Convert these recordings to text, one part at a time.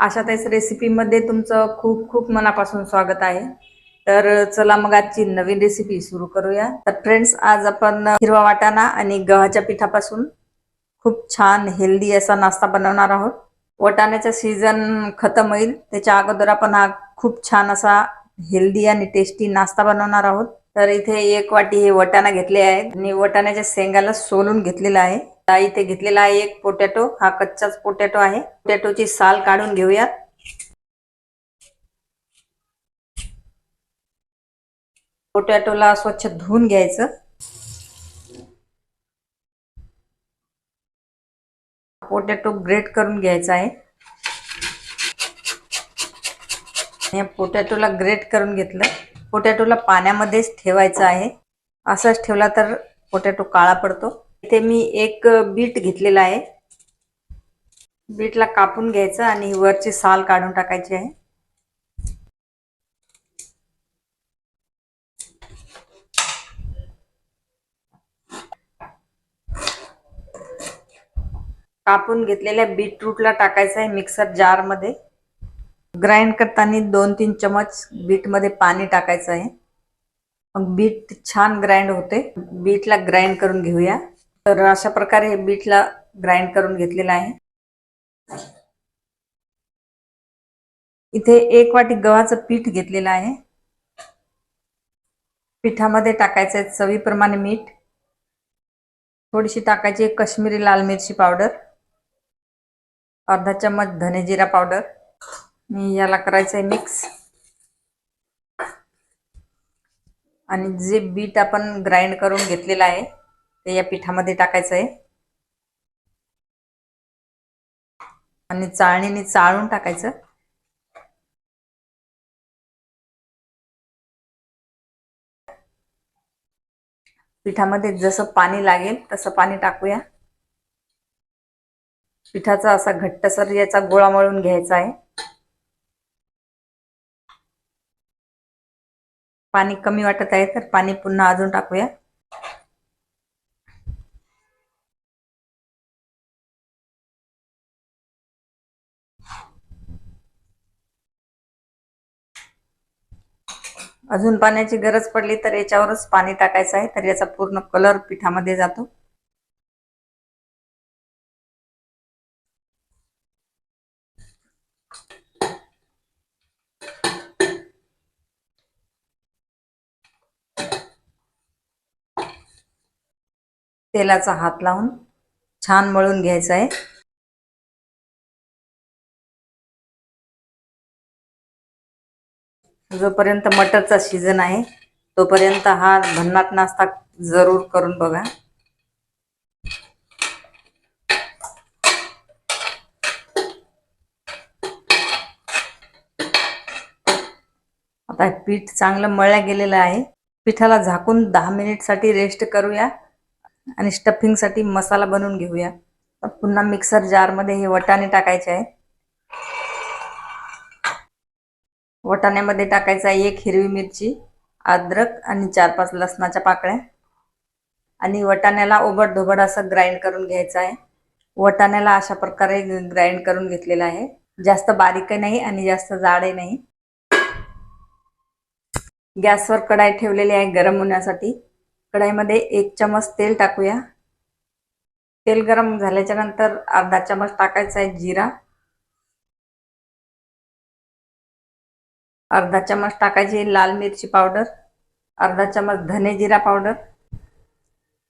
आशाताईच रेसिपीमध्ये तुमचं खूप खूप मनापासून स्वागत आहे. तर चला मग आजची नवीन रेसिपी सुरू करूया. तर फ्रेंड्स आज आपण हिरवा वाटाणा आणि गव्हाच्या पिठापासून खूप छान हेल्दी असा नाश्ता बनवणार आहोत. वाटाण्याचा सीझन खतम होईल. त्याच्या अगोदर आपण हा खूप छान असा हेल्दी आणि टेस्टी नाश्ता बनवणार आहोत. तर इथे एक वाटी हे वटाणा घेतले आहेत. आणि वटाण्याच्या शेंगाला सोलून घेतलेला आहे. इथे घेतलेला आहे एक पोटॅटो हा कच्चाच पोटॅटो आहे. पोटॅटोची साल काढून घेऊयात पोटॅटोला स्वच्छ धुवून घ्यायचं. पोटॅटो ग्रेट करून घ्यायचा आहे. या पोटॅटोला ग्रेट करून घेतलं. पोटॅटोला पाण्यामध्येच ठेवायचं आहे. असंच ठेवला तर पोटॅटो काळा पडतो. इथे मी एक बीट घेतलेला आहे. बीटला कापून घ्यायचं आणि वरची साल काढून टाकायची आहे. कापून घेतलेल्या बीटरूटला टाकायचं आहे मिक्सर जारमध्ये. ग्राइंड करताना दोन तीन चमच बीटमध्ये पाणी टाकायचं आहे. मग बीट छान ग्राइंड होते. बीटला ग्राइंड करून घेऊया. तर अशा प्रकारे बीटला ग्राइंड करून घेतलेलं आहे. इथे एक वाटी गव्हाचं पीठ घेतलेलं आहे. पिठामध्ये टाकायचं आहे चवीप्रमाणे मीठ. थोडीशी टाकायची कश्मीरी लाल मिरची पावडर. अर्धा चम्मच धनेजिरा पावडर. मी याला करायचं आहे मिक्स. आणि जे बीट आपण ग्राइंड करून घेतलेलं आहे ते या पिठामध्ये टाकायचं आहे आणि चाळणीने चाळून टाकायचं. पिठामध्ये जसं पाणी लागेल तसं पाणी टाकूया. पिठाचा असा घट्टसर याचा गोळा मळून घ्यायचा आहे. पाणी कमी वाटत आहे तर पाणी पुन्हा अजून टाकूया. अजून पाण्याची गरज पडली तर याच्यावरच पाणी टाकायचं आहे तर याचा पूर्ण कलर पिठामध्ये जातो. तेलाचा हात लावून छान मळून घ्यायचा आहे. जोपर्यंत मटरचा सीझन आहे तोपर्यंत हा भन्नात नाश्ता जरूर करून बघा. आता पीठ चांगलं मळल्या गेलेलं आहे. पिठाला झाकून दहा मिनिटसाठी रेस्ट करूया आणि स्टफिंगसाठी मसाला बनवून घेऊया. पुन्हा मिक्सर जारमध्ये हे वटाणे टाकायचे आहे वटाण्यामध्ये टाकायचा एक हिरवी मिरची अद्रक आणि चार पाच लसणाच्या पाकळ्या. आणि वटाण्याला ओबड धोबड असं ग्राइंड करून घ्यायचं आहे. वटाण्याला अशा प्रकारे ग्राइंड करून घेतलेलं आहे. जास्त बारीकही नाही आणि जास्त जाडही नाही. गॅसवर कढाई ठेवलेली आहे गरम होण्यासाठी. कढाईमध्ये एक चमच तेल टाकूया. तेल गरम झाल्याच्यानंतर अर्धा चमच टाकायचा आहे जिरा. अर्धा चमच टाकायची लाल मिरची पावडर अर्धा चमच धने जिरा पावडर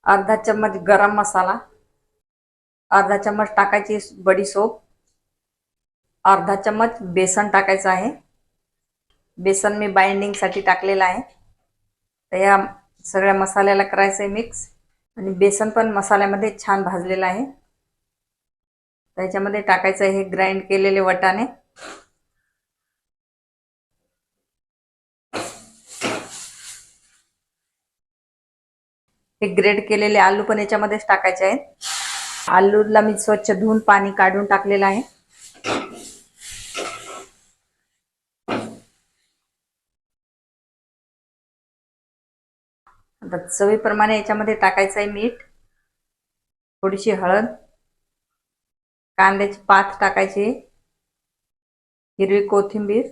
अर्धा चमच गरम मसाला अर्धा चमच टाकायची बडीसोप अर्धा चमच बेसन टाकायचं आहे. बेसन मी बाइंडिंगसाठी टाकलेलं आहे. तर या सगळ्या मसाल्याला करायचं आहे मिक्स. आणि बेसन पण मसाल्यामध्ये छान भाजलेलं आहे. त्याच्यामध्ये टाकायचं आहे हे ग्राइंड केलेले वटाणे. हे ग्रेड केलेले आलू पण याच्यामध्येच टाकायचे आहेत. आलूला मी स्वच्छ धुवून पाणी काढून टाकलेलं आहे. आता चवीप्रमाणे याच्यामध्ये टाकायचं आहे मीठ थोडीशी हळद कांद्याची पात टाकायची हिरवी कोथिंबीर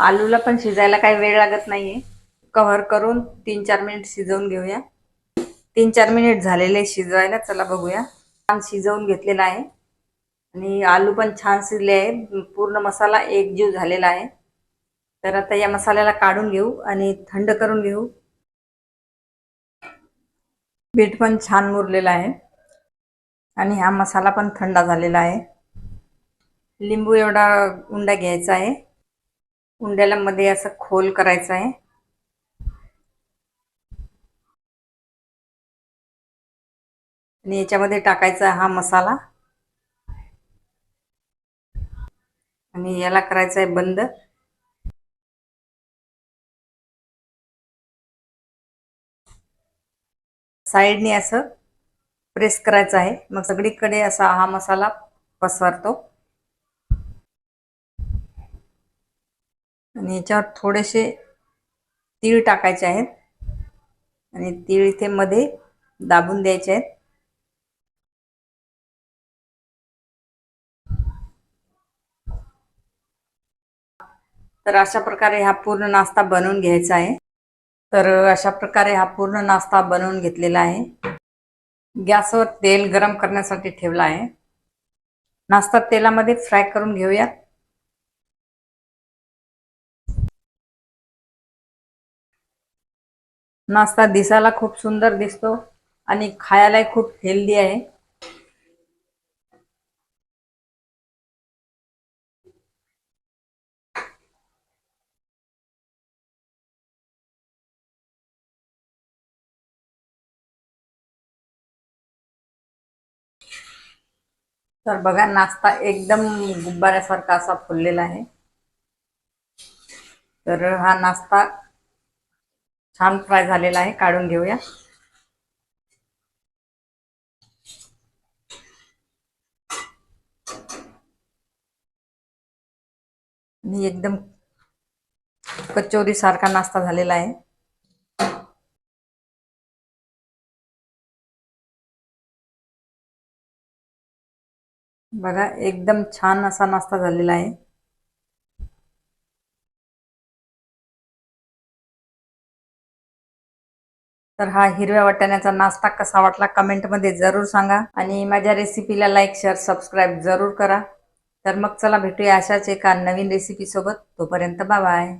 आलूला पण शिजायला काही वेळ लागत नाहीये. कव्हर करून तीन चार मिनिट शिजवून घेऊया. तीन चार मिनिट झालेले शिजवायला चला बघूया. छान शिजवून घेतलेला आहे. आणि आलू पण छान शिजले आहे पूर्ण मसाला एकजीव झालेला आहे. तर आता या मसाल्याला काढून घेऊ आणि थंड करून घेऊ. पीठ पण छान मुरलेला आहे. आणि हा मसाला पण थंडा झालेला आहे. लिंबू एवढा उंडा घ्यायचा आहे. उंड्याला मध्ये असं खोल करायचं आहे. आणि याच्यामध्ये टाकायचा हा मसाला. आणि याला करायचं आहे बंद. साईडने असं प्रेस करायचं आहे. मग सगळीकडे असा हा मसाला पसरतो. आणि याच्यावर थोडेसे तीळ टाकायचे आहेत. आणि तीळ इथे मध्ये दाबून द्यायचे आहेत. तर अशा प्रकारे हा पूर्ण नाश्ता बनवून घ्यायचा आहे. तर अशा प्रकारे हा पूर्ण नाश्ता बनवून घेतलेला आहे. गॅसवर तेल गरम करण्यासाठी ठेवला आहे. नाश्ता तेलामध्ये फ्राय करून घेऊयात. नाश्ता दिसायला खूप सुंदर दिसतो आणि खायलाही खूप हेल्दी आहे. तर बघा नाश्ता एकदम गुब्बाऱ्यासारखा असा फुललेला आहे. तर हा नाश्ता छान फ्राय झालेला आहे काढून घेऊया. एकदम कचोरी सारखा नाश्ता झालेला आहे. बघा एकदम छान असा नाश्ता झालेला आहे. तर हा हिरव्या वाटाण्याचा नाश्ता कसा वाटला कमेंटमध्ये जरूर सांगा. आणि माझ्या रेसिपीला लाईक शेअर सबस्क्राईब जरूर करा. तर मग चला भेटूया अशाच एका नवीन रेसिपी सोबत. तोपर्यंत बाय